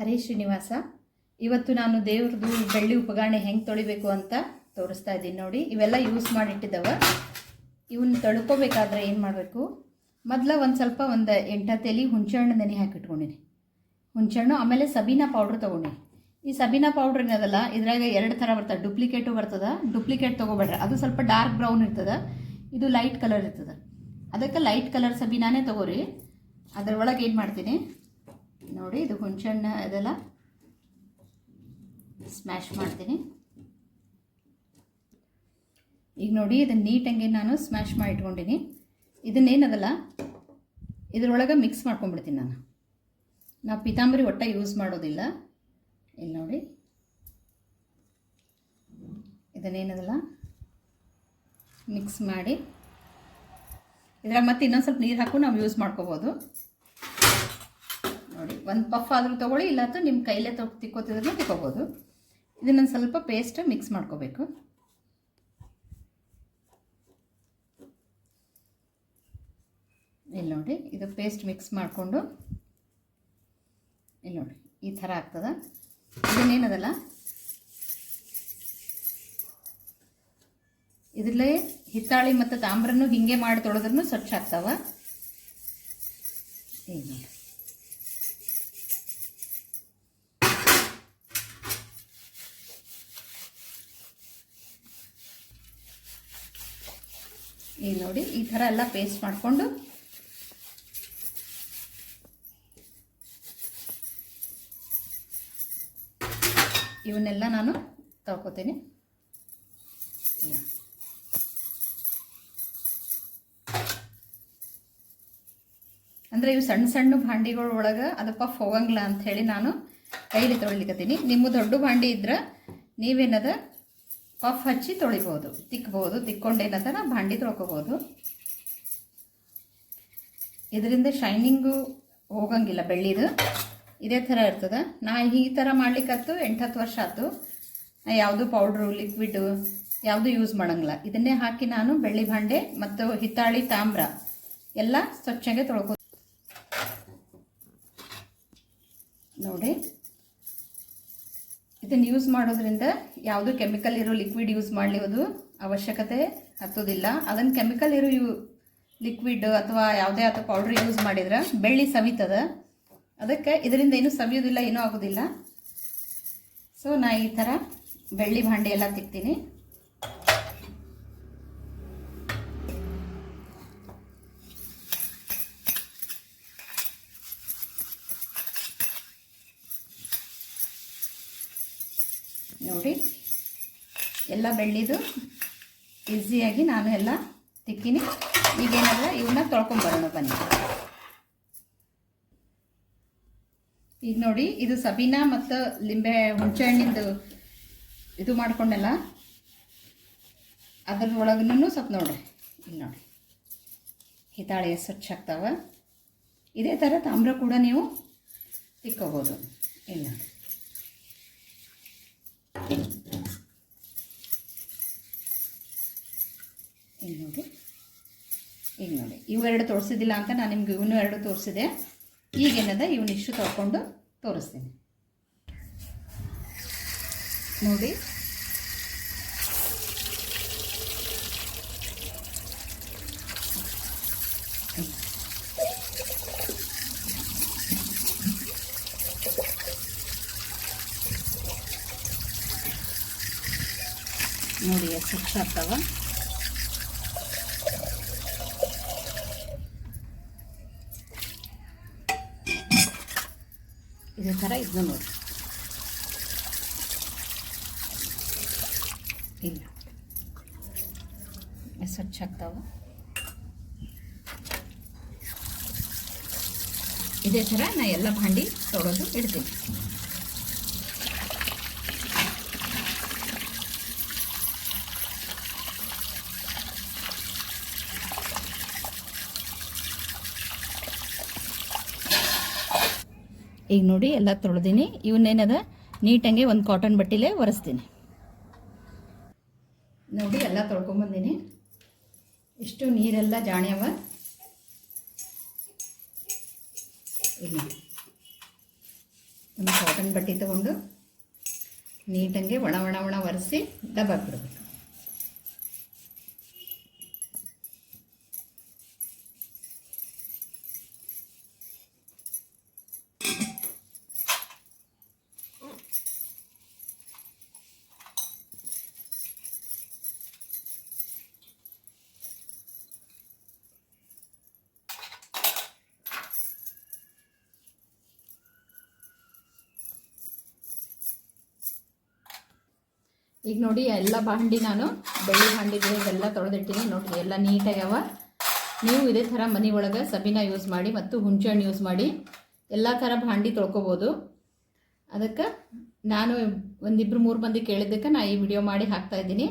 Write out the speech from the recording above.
ಹರೇ ಶ್ರೀನಿವಾಸ, ಇವತ್ತು ನಾನು ದೇವ್ರದ್ದು ಬೆಳ್ಳಿ ಉಪಗಾಣೆ ಹೆಂಗೆ ತೊಳಿಬೇಕು ಅಂತ ತೋರಿಸ್ತಾ ಇದ್ದೀನಿ ನೋಡಿ. ಇವೆಲ್ಲ ಯೂಸ್ ಮಾಡಿಟ್ಟಿದ್ದವ. ಇವನ್ನ ತಳ್ಕೋಬೇಕಾದ್ರೆ ಏನು ಮಾಡಬೇಕು? ಮೊದಲ ಒಂದು ಸ್ವಲ್ಪ ಒಂದು ಎಂಟ ತೆಲಿ ಹುಣಸೆಹಣ್ಣು ನೆನೆ ಹಾಕಿಟ್ಕೊಂಡಿನಿ. ಹುಣಸೆಹಣ್ಣು, ಆಮೇಲೆ ಸಬೀನಾ ಪೌಡ್ರ್ ತೊಗೊಂಡಿನಿ. ಈ ಸಬೀನಾ ಪೌಡ್ರ್ ಏನದಲ್ಲ ಇದ್ರಾಗ ಎರಡು ಥರ ಬರ್ತದೆ. ಡುಪ್ಲಿಕೇಟು ಬರ್ತದೆ ಡುಪ್ಲಿಕೇಟ್ ತೊಗೋಬೇಡ್ರಿ. ಅದು ಸ್ವಲ್ಪ ಡಾರ್ಕ್ ಬ್ರೌನ್ ಇರ್ತದೆ. ಇದು ಲೈಟ್ ಕಲರ್ ಇರ್ತದೆ. ಅದಕ್ಕೆ ಲೈಟ್ ಕಲರ್ ಸಬೀನಾನೇ ತೊಗೋರಿ. ಅದರೊಳಗೆ ಏನು ಮಾಡ್ತೀನಿ? ನೋಡಿ, ಇದು ಹುಣಸಣ್ಣ ಇದೆಲ್ಲ ಸ್ಮ್ಯಾಶ್ ಮಾಡ್ತೀನಿ. ಈಗ ನೋಡಿ, ಇದನ್ನು ನೀಟಂಗೆ ನಾನು ಸ್ಮ್ಯಾಶ್ ಮಾಡಿ ಇಟ್ಕೊಂಡಿನಿ. ಇದನ್ನೇನದಲ್ಲ, ಇದರೊಳಗೆ ಮಿಕ್ಸ್ ಮಾಡ್ಕೊಂಡ್ಬಿಡ್ತೀನಿ ನಾನು. ನಾವು ಪಿತಾಂಬರಿ ಒಟ್ಟ ಯೂಸ್ ಮಾಡೋದಿಲ್ಲ. ಇಲ್ಲಿ ನೋಡಿ, ಇದನ್ನೇನದಲ್ಲ ಮಿಕ್ಸ್ ಮಾಡಿ. ಇದ್ರಾಗ ಮತ್ತೆ ಇನ್ನೊಂದು ಸ್ವಲ್ಪ ನೀರು ಹಾಕು, ನಾವು ಯೂಸ್ ಮಾಡ್ಕೋಬೋದು. ನೋಡಿ, ಒಂದು ಪಫ್ ಆದರೂ ತೊಗೊಳ್ಳಿ ಇಲ್ಲ ಅಥವಾ ನಿಮ್ಮ ಕೈಲೇ ತೊಗೊ ತಿಕ್ಕೋತಿದ್ರು ತಿಕ್ಕೋಬೋದು. ಇದನ್ನೊಂದು ಸ್ವಲ್ಪ ಪೇಸ್ಟ್ ಮಿಕ್ಸ್ ಮಾಡ್ಕೋಬೇಕು. ಇಲ್ಲಿ ನೋಡಿ, ಇದು ಪೇಸ್ಟ್ ಮಿಕ್ಸ್ ಮಾಡಿಕೊಂಡು, ಇಲ್ಲಿ ನೋಡಿ, ಈ ಥರ ಆಗ್ತದೆ. ಇದನ್ನೇನದಲ್ಲ? ಇದರಲ್ಲೇ ಹಿತ್ತಾಳಿ ಮತ್ತು ತಾಮ್ರನೂ ಹಿಂಗೆ ಮಾಡಿ ತೊಳೆದ್ರೂ ಸ್ವಚ್ಛ ಆಗ್ತಾವ. ಈಗ ಈಗ ನೋಡಿ, ಈ ಥರ ಎಲ್ಲ ಪೇಸ್ಟ್ ಮಾಡಿಕೊಂಡು ಇವನ್ನೆಲ್ಲ ನಾನು ಈಗ. ಅಂದರೆ ಇವು ಸಣ್ಣ ಸಣ್ಣ ಭಾಂಡಿಗಳ ಒಳಗೆ ಅದು ಪಫ್ ಹೋಗಂಗಿಲ್ಲ ಅಂಥೇಳಿ ನಾನು ಕೈಲಿ ತೊಳಿಲಿಕ್ಕತ್ತೀನಿ ನಿಮ್ಮ ದೊಡ್ಡ ಭಾಂಡಿ ಇದ್ರೆ ನೀವೇನದ ಪಫ್ ಹಚ್ಚಿ ತೊಳಿಬೋದು. ತಿಕ್ಕಬಹುದು ತಿಕ್ಕೊಂಡೇನಂತನ ಭಾಂಡಿ ತೊಳ್ಕೊಬೋದು. ಇದರಿಂದ ಶೈನಿಂಗು ಹೋಗಂಗಿಲ್ಲ ಬೆಳ್ಳಿದು. ಇದೇ ಥರ ಇರ್ತದೆ. ನಾ ಈ ಥರ ಮಾಡ್ಲಿಕ್ಕತ್ತು ಎಂಟತ್ತು ವರ್ಷ ಆಯ್ತು. ಯಾವುದು ಪೌಡ್ರು ಲಿಕ್ವಿಡು ಯಾವುದು ಯೂಸ್ ಮಾಡಂಗಿಲ್ಲ. ಇದನ್ನೇ ಹಾಕಿ ನಾನು ಬೆಳ್ಳಿ ಭಾಂಡೆ ಮತ್ತು ಹಿತ್ತಾಳಿ ತಾಮ್ರ ಎಲ್ಲ ಸ್ವಚ್ಛಗೆ ತೊಳ್ಕೊ ನೋಡಿ. ಇದನ್ನು ಯೂಸ್ ಮಾಡೋದ್ರಿಂದ ಯಾವುದು ಕೆಮಿಕಲ್ ಇರೋ ಲಿಕ್ವಿಡ್ ಯೂಸ್ ಮಾಡಲಿವುದು ಅವಶ್ಯಕತೆ ಹತ್ತೋದಿಲ್ಲ. ಅದನ್ನು ಕೆಮಿಕಲ್ ಇರೋ ಯೂ ಲಿಕ್ವಿಡ್ ಅಥವಾ ಯಾವುದೇ ಅಥವಾ ಪೌಡ್ರ್ ಯೂಸ್ ಮಾಡಿದ್ರೆ ಬೆಳ್ಳಿ ಸವಿತದ. ಅದಕ್ಕೆ ಇದರಿಂದ ಏನೂ ಸವಿಯೋದಿಲ್ಲ, ಏನೂ ಆಗೋದಿಲ್ಲ. ಸೊ ನಾ ಈ ಥರ ಬೆಳ್ಳಿ ಭಾಂಡೆ ಎಲ್ಲ ತಿಕ್ತೀನಿ. ನೋಡಿ. ಎಲ್ಲ ಬೆಳ್ಳಿದು ಈಸಿಯಾಗಿ ನಾನು ಎಲ್ಲ ತಿಕ್ಕಿನಿ. ಈಗೇನಾದ್ರೆ ಇವನ್ನ ತೊಳ್ಕೊಂಬರೋಣ ಬನ್ನಿ. ಈಗ ನೋಡಿ, ಇದು ಸಬೀನಾ ಮತ್ತು ಲಿಂಬೆ ಹುಣಸೆಹಣ್ಣಿಂದು ಇದು ಮಾಡ್ಕೊಂಡೆಲ್ಲ. ಅದ್ರೊಳಗೂ ಸ್ವಲ್ಪ ನೋಡ್ರಿ. ಇಲ್ಲಿ ನೋಡಿ. ಹಿತಾಳೆ ಸ್ವಚ್ಛ ಆಗ್ತಾವ ಇದೇ ಥರ ತಾಮ್ರ ಕೂಡ ನೀವು ತಿಕ್ಕೋಬೋದು. ಇಲ್ಲಿ ಇಲ್ಲಿ ನೋಡಿ. ಈಗ ನೋಡಿ. ಇವೆರಡು ತೋರಿಸಿದಿಲ್ಲ ಅಂತ ನಾನು ನಿಮ್ಗೆ ಇವನು ಎರಡು ತೋರಿಸಿದೆ. ಈಗೇನದ ಇವನಿಷ್ಟು ತಗೊಂಡು ತೋರಿಸ್ತೀನಿ. ನೋಡಿ. ನೋಡಿ ಎಷ್ಟು ಆಗ್ತಾವ. ಇದೇ ಥರ ಇದನ್ನ ನೋಡಿ. ಇಲ್ಲ. ಸ್ವಚ್ಛ ಆಗ್ತಾವ. ಇದೇ ಥರ ನಾ ಎಲ್ಲ ಭಾಂಡಿ ತೊಡೋದು ಇಡ್ತೀನಿ. ಈಗ ನೋಡಿ ಎಲ್ಲ ತೊಳೆದೀನಿ. ಇವನ್ನೇನದ? ನೀಟಂಗೆ ಒಂದು ಕಾಟನ್ ಬಟ್ಟೆಲೇ ಒರೆಸ್ತೀನಿ. ನೋಡಿ ಎಲ್ಲ ತೊಳ್ಕೊಂಬಂದೀನಿ ಇಷ್ಟು ನೀರೆಲ್ಲ ಜಾಣ್ಯವ. ಒಂದು ಕಾಟನ್ ಬಟ್ಟೆ ತಗೊಂಡು ನೀಟಂಗೆ ಒಣ ಒಣ ಒಣ ಒರೆಸಿ ಡಬ್ಬಾಕ್ ಈಗ ನೋಡಿ ಎಲ್ಲ ಬಾಂಡಿ ನಾನು, ಬೆಳ್ಳಿ ಬಾಂಡಿಗಳು ಇದೆಲ್ಲ ತೊಳೆದಿಟ್ಟಿನಿ. ನೋಡಿ ಎಲ್ಲ ನೀಟಾಗ್ಯಾವ. ನೀವು ಇದೇ ಥರ ಮನೆ ಒಳಗೆ ಸಬೀನ ಯೂಸ್ ಮಾಡಿ ಮತ್ತು ಹುಣಸೆಹಣ್ಣು ಯೂಸ್ ಮಾಡಿ ಎಲ್ಲ ಥರ ಬಾಂಡಿ ತೊಳ್ಕೊಬೋದು. ಅದಕ್ಕೆ ನಾನು ಒಂದಿಬ್ಬರು ಮೂರು ಮಂದಿ ಕೇಳಿದ್ದಕ್ಕೆ ನಾ ಈ ವಿಡಿಯೋ ಮಾಡಿ ಹಾಕ್ತಾ ಇದ್ದೀನಿ.